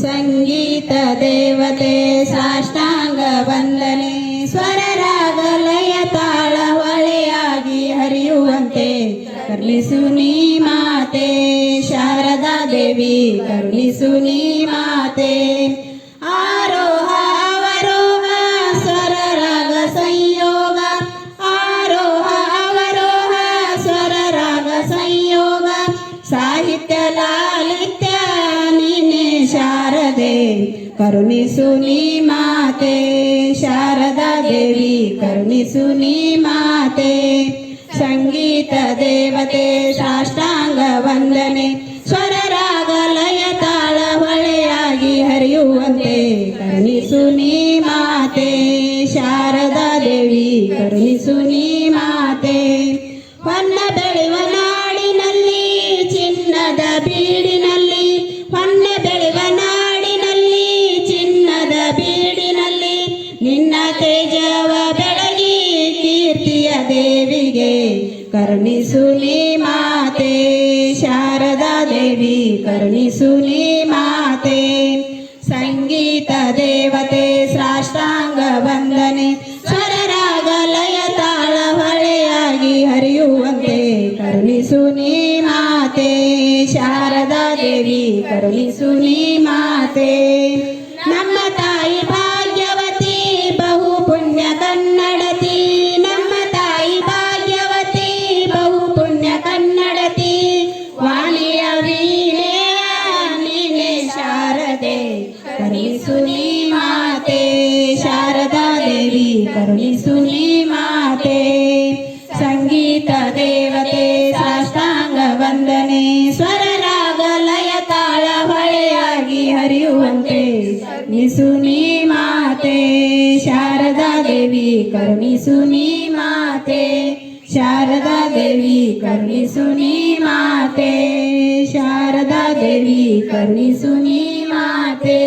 ಸಂಗೀತ ದೇವತೆ ಸಾಷ್ಟಾಂಗ ವಂದನೆ ಸ್ವರ ರಾಗ ಲಯ ತಾಳ ಹೊಳೆಯಾಗಿ ಹರಿಯುವಂತೆ. ಕರುಣಿಸು ನೀ ಮಾತೆ, ಶಾರದಾ ದೇವಿ, ಕರುಣಿಸು ನೀ ಮಾತೆ. ಕರುಣಿಸು ನೀ ಮಾತೆ, ಶಾರದಾ ದೇವಿ, ಕರುಣಿಸು ನೀ ಮಾತೆ. ಸಂಗೀತ ದೇವತೆ, ಸಾಷ್ಟಾಂಗ ವಂದನೆ ಸ್ವರ ರಾಗ ಲಯ ತಾಳ ಹೊಳೆಯಾಗಿ ಹರಿಯುವಂತೆ ಕರುಣಿಸು ನೀ ಮಾತೆ, ಶಾರದಾ ದೇವಿ, ಕರುಣಿಸು ನೀ ಮಾತೆ. ಹೊನ್ನ ಬೆಳೆಯುವ ತೇಜವ ಬೆಳಗಿ ಕೀರ್ತಿಯ ದೇವಿಗೆ. ಕರುಣಿಸುಲಿ ಮಾತೆ, ಶಾರದಾ ದೇವಿ ಕರುಣಿಸುಲಿ ಮಾತೆ. ಸಂಗೀತ ದೇವತೆ, ಸಾಷ್ಟಾಂಗ ವಂದನೆ ಸ್ವರರಾಗ ಲಯ ತಾಳ ಹೊಳೆಯಾಗಿ ಹರಿಯುವಂತೆ. ಕರುಣಿಸು ನೀ ಮಾತೆ, ಶಾರದಾ ದೇವಿ, ಕರುಣಿಸು ಮಾತೆ. ಶಾರದೆ ಕರುಣಿಸು ನೀ ಮಾತೆ ಶಾರದಾ ದೇವಿ ಕರುಣಿಸು ನೀ ಮಾತೆ ಸಂಗೀತ ದೇವತೆ ಸಾಷ್ಟಾಂಗ ವಂದನೆ ಸ್ವರ ರಾಗ ಲಯ ತಾಳ ಹೊಳೆಯಾಗಿ ಹರಿಯುವಂತೆ ಕರುಣಿಸು ನೀ ಮಾತೆ ಶಾರದಾ ದೇವಿ ಕರುಣಿಸು ನೀ ಮಾತೆ ಶಾರದಾ ದೇವಿ ಕರುಣಿಸು ನೀ ಮಾತೆ ಶಾರದಾ ದೇವಿ ಕರುಣಿಸು ನೀ ಮಾತೆ